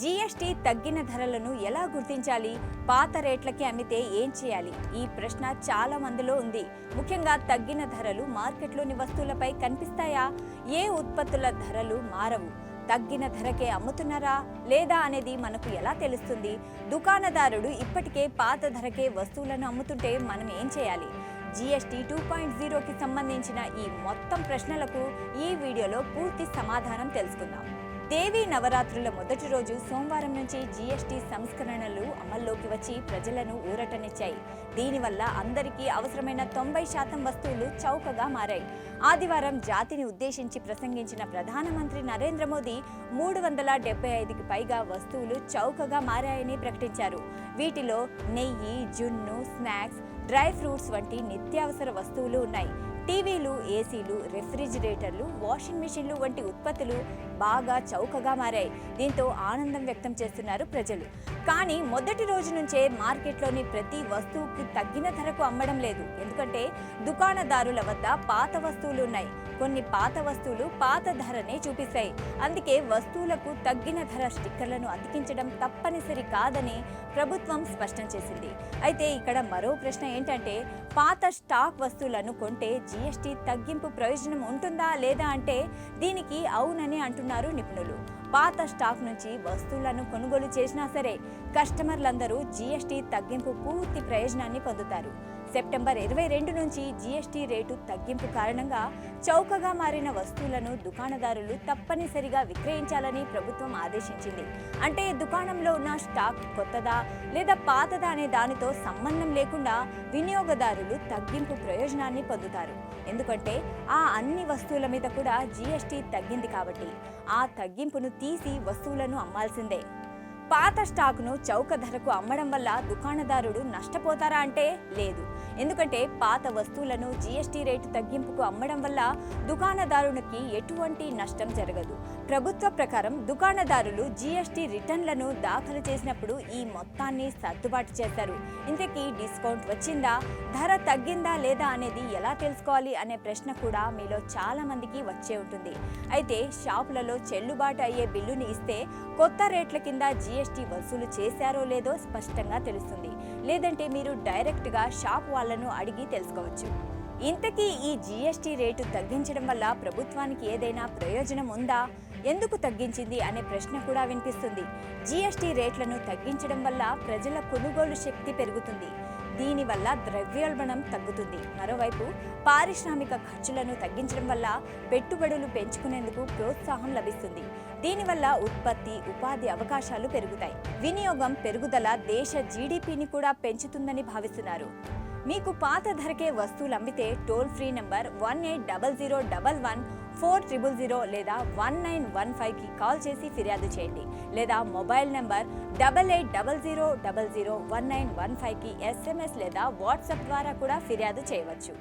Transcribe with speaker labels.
Speaker 1: GST తగ్గిన ధరలను ఎలా గుర్తించాలి? పాత రేట్లకి అమ్మితే ఏం చేయాలి? ఈ ప్రశ్న చాలా మందిలో ఉంది. ముఖ్యంగా తగ్గిన ధరలు మార్కెట్లోని వస్తువులపై కనిపిస్తాయా? ఏ ఉత్పత్తుల ధరలు మారవు? తగ్గిన ధరకే అమ్ముతున్నారా? లేదా అనేది మనకు ఎలా తెలుస్తుంది? దుకాణదారుడు ఇప్పటికే పాత ధరకే వస్తువులను అమ్ముతుంటే మనం ఏం చేయాలి? జీఎస్టీ టూ పాయింట్ జీరోకి సంబంధించిన ఈ మొత్తం ప్రశ్నలకు ఈ వీడియోలో పూర్తి సమాధానం తెలుసుకుందాం. దేవీ నవరాత్రుల మొదటి రోజు సోమవారం నుంచి జీఎస్టీ సంస్కరణలు అమల్లోకి వచ్చి ప్రజలను ఊరటనిచ్చాయి. దీనివల్ల అందరికీ అవసరమైన తొంభై శాతం వస్తువులు చౌకగా మారాయి. ఆదివారం జాతిని ఉద్దేశించి ప్రసంగించిన ప్రధానమంత్రి నరేంద్ర మోదీ మూడు వందల డెబ్బై ఐదుకి పైగా వస్తువులు చౌకగా మారాయని ప్రకటించారు. వీటిలో నెయ్యి జున్ను స్నాక్స్ డ్రై ఫ్రూట్స్ వంటి నిత్యావసర వస్తువులు ఉన్నాయి. టీవీలు ఏసీలు రెఫ్రిజిరేటర్లు వాషింగ్ మిషన్లు వంటి ఉత్పత్తులు బాగా చౌకగా మారాయి. దీంతో ఆనందం వ్యక్తం చేస్తున్నారు ప్రజలు. కానీ మొదటి రోజు నుంచే మార్కెట్లోని ప్రతి వస్తువుకి తగ్గిన ధరకు అమ్మడం లేదు. ఎందుకంటే దుకాణదారుల వద్ద పాత వస్తువులు ఉన్నాయి. కొన్ని పాత వస్తువులు పాత ధరనే చూపిస్తాయి. అందుకే వస్తువులకు తగ్గిన ధర స్టిక్కర్లను అతికించడం తప్పనిసరి కాదని ప్రభుత్వం స్పష్టం చేసింది. అయితే ఇక్కడ మరో ప్రశ్న ఏంటంటే పాత స్టాక్ వస్తువులను కొంటే జీఎస్టీ తగ్గింపు ప్రయోజనం ఉంటుందా లేదా అంటే దీనికి అవునని అంటున్నారు నిపుణులు. పాత స్టాక్ నుంచి వస్తువులను కొనుగోలు చేసినా సరే కస్టమర్లందరూ జీఎస్టీ తగ్గింపు పూర్తి ప్రయోజనాన్ని పొందుతారు. సెప్టెంబర్ ఇరవై రెండు నుంచి జీఎస్టీ రేటు తగ్గింపు కారణంగా చౌకగా మారిన వస్తువులను దుకాణదారులు తప్పనిసరిగా విక్రయించాలని ప్రభుత్వం ఆదేశించింది. అంటే దుకాణంలో ఉన్న స్టాక్ కొత్తదా లేదా పాతదా అనే దానితో సంబంధం లేకుండా వినియోగదారులు తగ్గింపు ప్రయోజనాన్ని పొందుతారు. ఎందుకంటే ఆ అన్ని వస్తువుల మీద కూడా జీఎస్టీ తగ్గింది కాబట్టి ఆ తగ్గింపును తీసి వస్తువులను అమ్మాల్సిందే. పాత స్టాక్ను చౌక ధరకు అమ్మడం వల్ల దుకాణదారుడు నష్టపోతారా అంటే లేదు. ఎందుకంటే పాత వస్తువులను జీఎస్టీ రేటు తగ్గింపుకు అమ్మడం వల్ల దుకాణదారునికి ఎటువంటి నష్టం జరగదు. ప్రభుత్వ ప్రకారం దుకాణదారులు జీఎస్టీ రిటర్న్లను దాఖలు చేసినప్పుడు ఈ మొత్తాన్ని సర్దుబాటు చేస్తారు. ఇంతకీ డిస్కౌంట్ వచ్చిందా? ధర తగ్గిందా లేదా అనేది ఎలా తెలుసుకోవాలి అనే ప్రశ్న కూడా మీలో చాలా మందికి వచ్చే ఉంటుంది. అయితే షాపులలో చెల్లుబాటు అయ్యే బిల్లుని ఇస్తే కొత్త రేట్ల కింద జీ జీఎస్టీ వసూలు చేశారో లేదో స్పష్టంగా తెలుస్తుంది. లేదంటే మీరు డైరెక్ట్గా షాప్ వాళ్ళను అడిగి తెలుసుకోవచ్చు. ఇంతకీ ఈ జీఎస్టీ రేటు తగ్గించడం వల్ల ప్రభుత్వానికి ఏదైనా ప్రయోజనం ఉందా? ఎందుకు తగ్గించింది అనే ప్రశ్న కూడా వినిపిస్తుంది. జీఎస్టీ రేట్లను తగ్గించడం వల్ల ప్రజల కొనుగోలు శక్తి పెరుగుతుంది. దీనివల్ల ద్రవ్యోల్బణం తగ్గుతుంది. మరోవైపు పారిశ్రామిక ఖర్చులను తగ్గించడం వల్ల పెట్టుబడులు పెంచుకునేందుకు ప్రోత్సాహం లభిస్తుంది. దీనివల్ల ఉత్పత్తి ఉపాధి అవకాశాలు పెరుగుతాయి. వినియోగం పెరుగుదల దేశ జీడిపిని కూడా పెంచుతుందని భావిస్తున్నారు. మీకు పాత ధరకే వస్తువులు అమ్మితే toll free number one eight double zero double one four triple zero లేదా వన్ నైన్ వన్ ఫైవ్కి కాల్ చేసి ఫిర్యాదు చేయండి. లేదా mobile number double eight double zero double zero one nine one ఫైవ్కి ఎస్ఎంఎస్ లేదా వాట్సాప్ ద్వారా కూడా ఫిర్యాదు చేయవచ్చు.